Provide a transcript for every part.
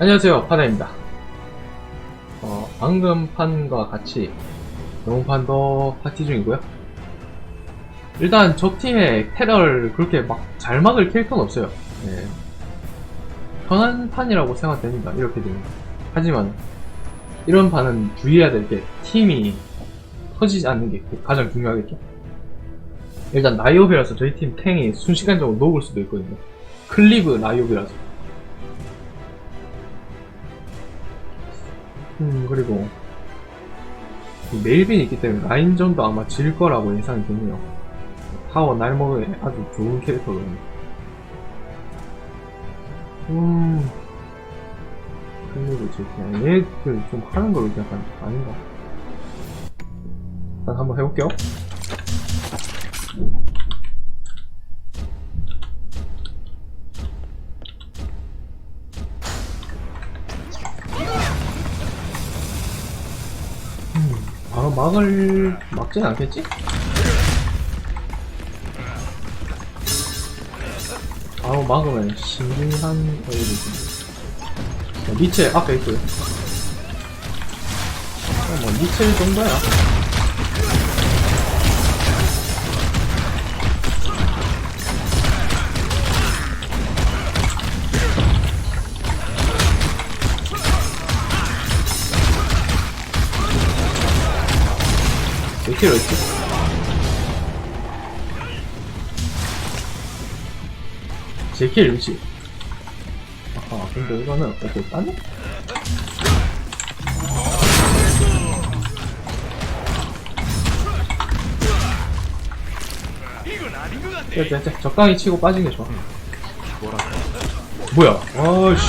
안녕하세요 파다입니다. 어, 방금 판과 같이 영웅판도 파티 중이고요. 일단 적팀의 테러를 그렇게 막 잘 막을 캐릭터는 없어요. 예. 편한 판이라고 생각됩니다. 이렇게 되면. 하지만 이런 판은 주의해야 될 게 팀이 터지지 않는 게 가장 중요하겠죠. 일단 나이옵이라서 저희 팀 탱이 순식간적으로 녹을 수도 있거든요. 클리브 나이옵이라서 음, 그리고 이 메일빈이 있기 때문에 라인전도 아마 질 거라고 예상이 되네요. 타워 날먹에 아주 좋은 캐릭터거든요. 음, 그리고 지금 얘들 좀 하는 걸 약간 아닌가. 일단 한번 해볼게요. 막을 막진 않겠지? 바로 막으면 신중한 어이를 좀. 니체 앞에 있고요. 어, 뭐 니체 정도야. 있지? 제킬 위치. 아하, 근데 이거는 어떻게 따니? 야, 야, 야, 적당히 치고 빠진 게 좋아. 뭐야? 와씨.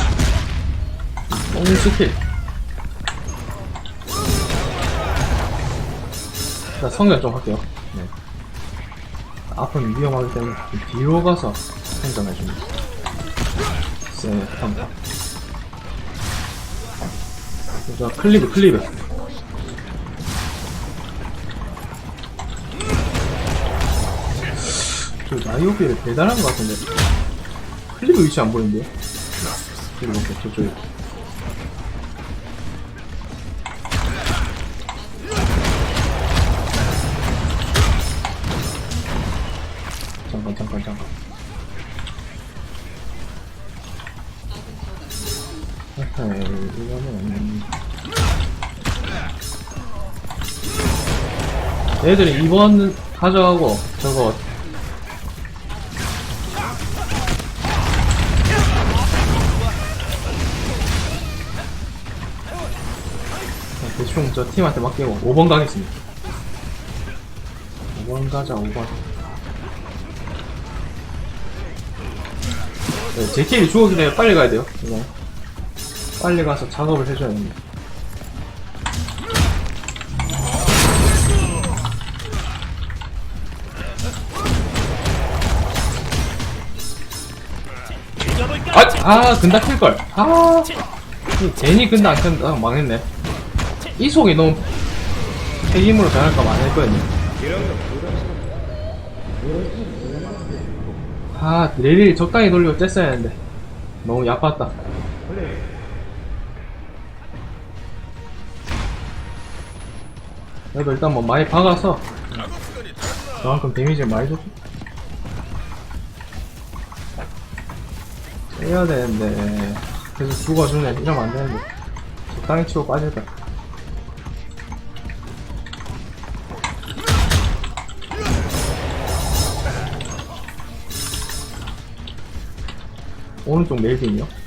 똥 스킬. 자, 성장 좀 할게요. 네. 앞은 위험하기 때문에 좀 뒤로 가서 성장해줍니다. 네, 평타. 자, 클리브, 클리브. 저 나이오비를 대단한 것 같은데. 클리브 위치 안 보이는데요? 그리고 이렇게 저쪽에. 이거는 얘들이 2번 가져가고 저거 대충 저 팀한테 맡기고 5번 가겠습니다 5번 가자 5번 네, 제 킬이 죽었기 때문에 빨리 가야 돼요. 이거. 빨리 가서 작업을 해줘야 됩니다. 아, 아, 근다 킬걸. 아, 이 제니 근다 안 켰다. 아, 망했네. 이 속이 너무 폐기물로 변할까 봐안 했거든요. 아, 레일 적당히 돌리고 뗐어야 했는데. 너무 야빴다. 그래도 일단 뭐 많이 박아서 그만큼 데미지를 많이 줬 해야 되는데 계속 죽어주네. 이러면 안 되는데. 적당히 치고 빠질까 오른쪽 메일빈이요?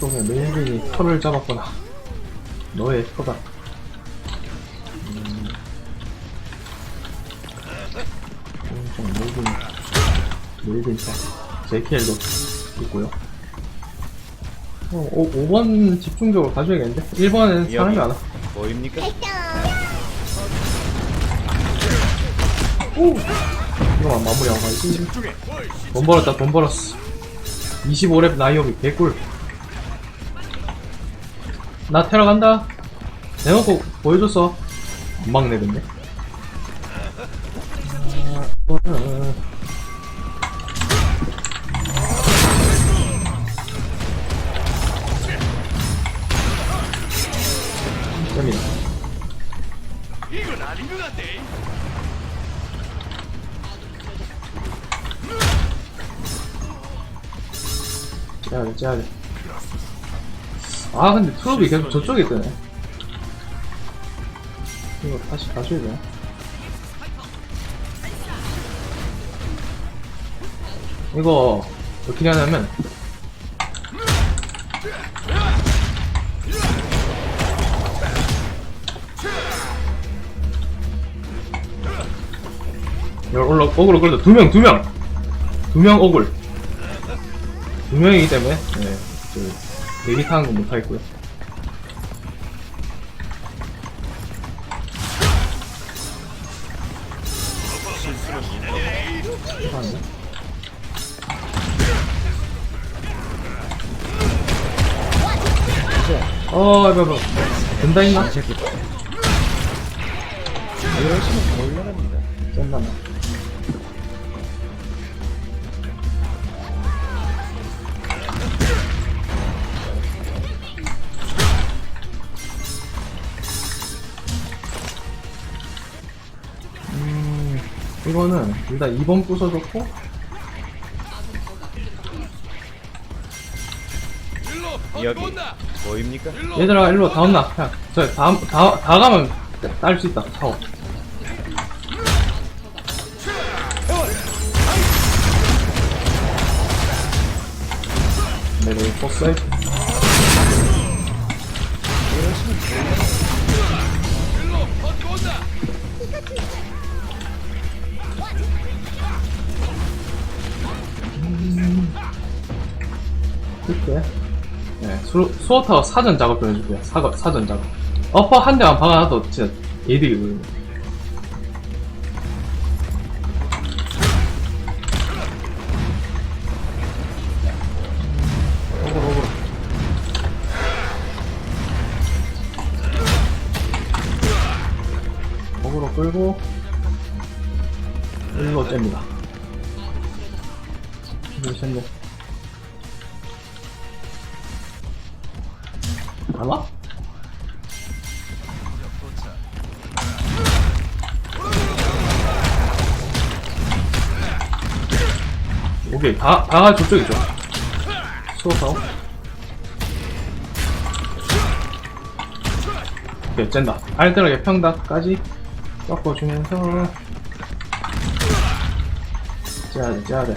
오른쪽에 메일빈이 털을 잡았구나. 너의 터다. 음. 메일빈, 메일빈 차. JKL도 있고요. 어, 5, 5번 집중적으로 가져야겠는데? 1번은 사람이 안 와. 뭐입니까? 오! 이거만 마무리하고 가야지. 돈 벌었다, 돈 벌었어. 25렙 나이오비 개꿀. 나 테러 간다. 내놓고 보여줬어. 안 막네 근데. 짜야 짜야 아, 근데 트롭이 계속 저쪽에 뜨네. 이거 다시 가줘야 되나? 이거, 어떻게 하냐면, 여기 올라, 어그로 끌다. 두 명, 두 명! 두명 어글. 두 명이기 때문에, 네, 그, 대기 타는 건 못하겠고요. 어, 이거, 이거. 된다, 있나? 이러시면 곤란합니다. 된다, 나. 이거는 일단 2번 부숴줬고, 여기 보입니까? 얘들아, 일로 다 온나? 야, 저, 다, 다, 다 가면 딸 수 있다, 네, 복사해. 이 네, 수, 수어타워 사전 작업 좀 해주고요. 사, 사전 작업. 어퍼 한 대만 박아놔도 진짜 예득이거든요. 어그로, 끌고, 일로 잽니다. 넷. 오케이 다, 다 저쪽이죠. 수호사오? 오케이 짠다. 알뜰하게 평닭까지 섞어주면서. 째야돼 째야돼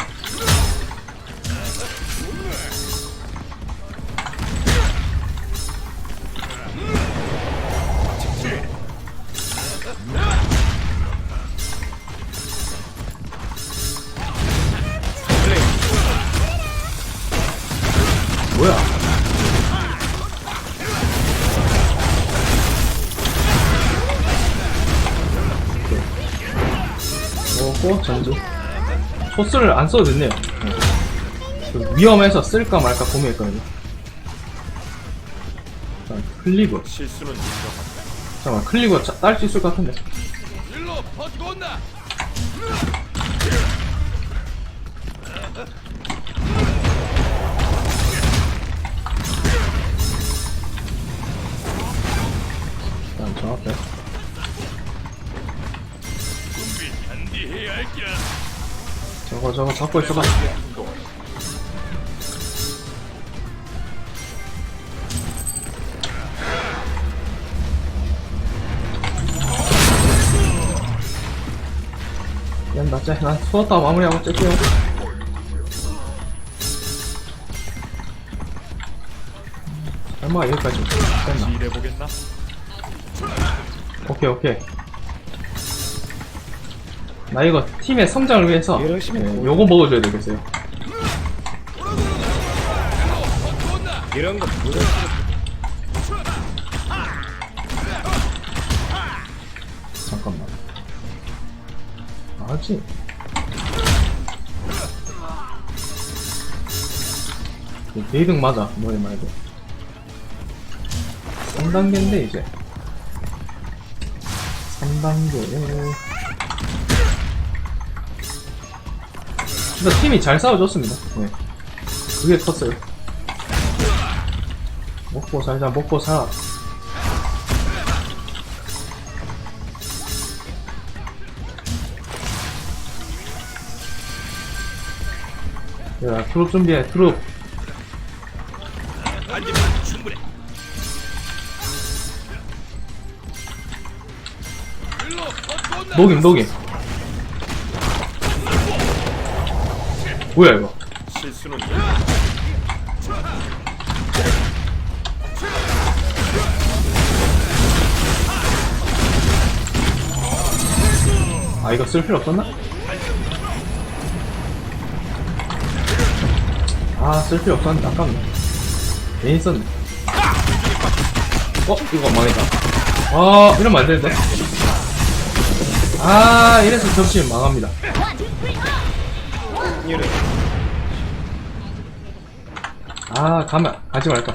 소스를 안 써도 됐네요 네. 위험해서 쓸까 말까 고민했거든요 자, 클리브 실수는 인정한다. 잠깐만 클리브 딸수 있을 것 같은데 일로 버티고 온다. 일단 저 앞에 준비 단디 해야 할게. 저거 저거 잡고 있어봐. 얀다 쟤난 수었다 마무리하고 째게요. 얼마가 여기까지? 됐나? 오케이 오케이 나 이거 팀의 성장을 위해서 요거 먹어줘야 되겠어요 이런 거 부르 잠깐만. 아지. 게이득 맞아, 뭐에 말고. 3단계인데, 이제. 3단계. 그래서 팀이 잘 싸워줬습니다. 네. 그게 컸어요. 먹고 살자, 먹고 사. 야, 트룹 준비해, 트룹. 녹임, 녹임. 뭐야 이거? 실수는 아 이거 쓸 필요 없었나? 아 쓸 필요 없었는데 아깝네. 괜히 썼네. 어? 이거 망했다. 아 이러면 안되는데? 아 이래서 접시면 망합니다 이래. 아 가면 가지 말까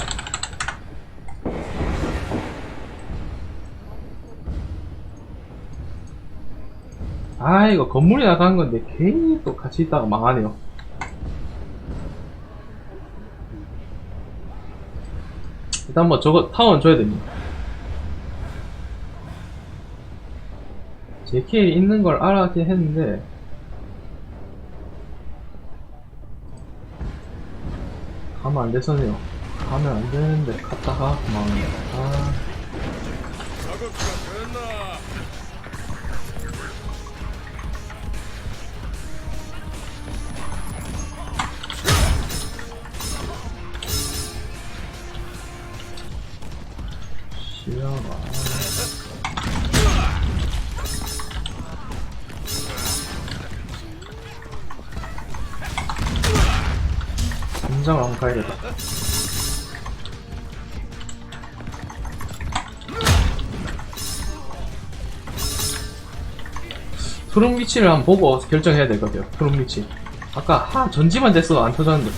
아 이거 건물이 나가는 건데 괜히 또 같이 있다가 망하네요. 일단 뭐 저거 타원 줘야 됩니다. 제키에 있는 걸 알았긴 했는데 가면 안 돼서네요. 가면 안 되는데 갔다가 망하네. 아? 시야가. 당장 한번 가야겠다. 프롬 위치를 한번 보고 결정해야 될 것 같아요. 프롬 위치. 아까 하 전지만 됐어도 안 터졌는데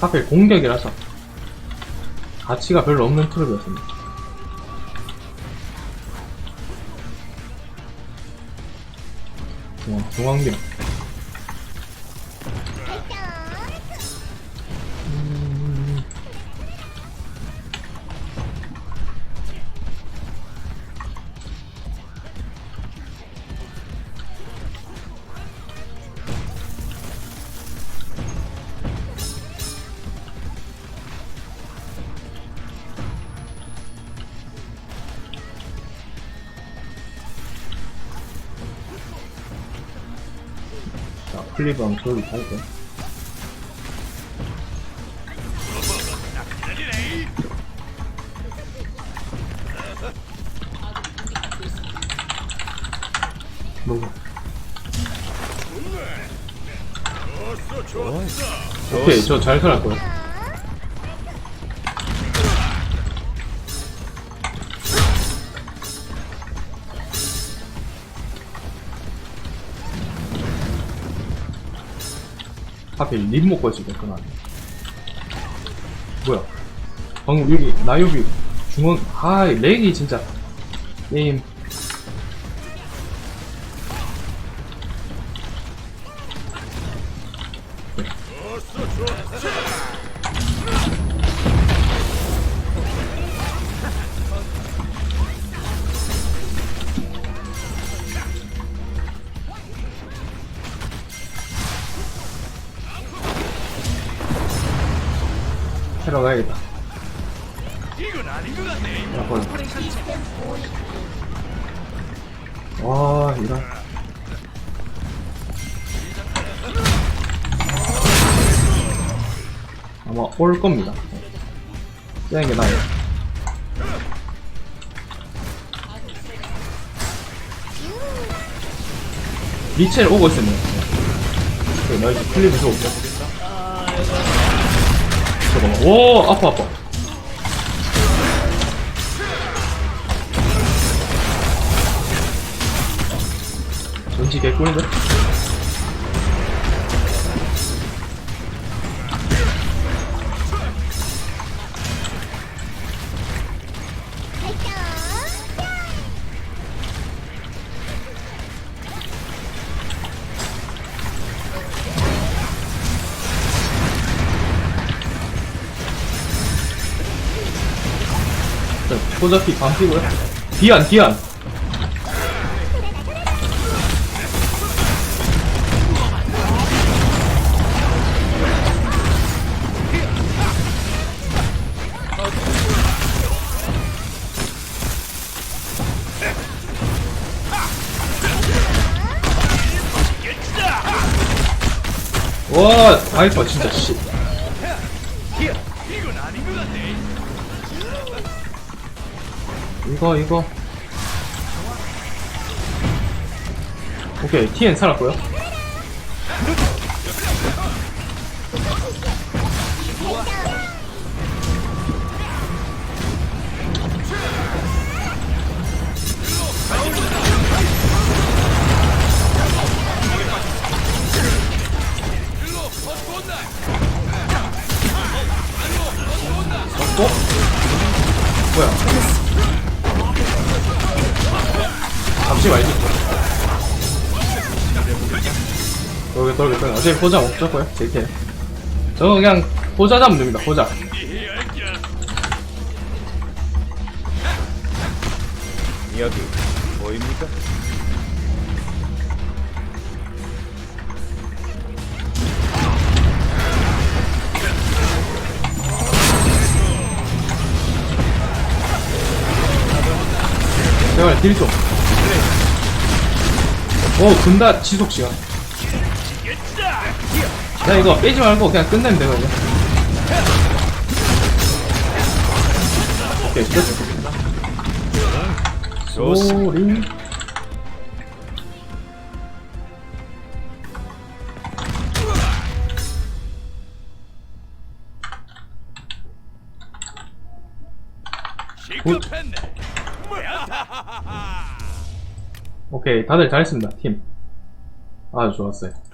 하필 공격이라서 가치가 별로 없는 트럭이었습니다. 중앙, 중앙병. 클리브랑. 뭐고? 좋았어 좋았어. 오케이, 저 잘 살았고요. 하필 립 먹고 있을 때 그만. 뭐야? 방금 여기 나요비 중앙 아 렉이 진짜 게임 와, 이런. 아마 올 겁니다. 쓰는 게 나아요. 리첼 오고 있으면. 네, 나 이제 클립 무서워. 잠깐만. 오, 아파, 아파. 왠지 개꿀인데? 자, 포자피 반 피고요. 디안, 디안. 와 바이퍼 진짜 씨. 이거 이거 오케이 TN 살았고요 어차피 포자 못 잡고요. JK. 저거 그냥 포자 잡으면 됩니다. 게 여기 보입니까? 제발 딜 좀. 오 금다 지속 시간. 야 이거 빼지 말고 그냥 끝내면 되거든요. 오케이 됐어. 좋습니다. 소리. 시급했네. 오케이 다들 잘했습니다 팀. 아주 좋았어요.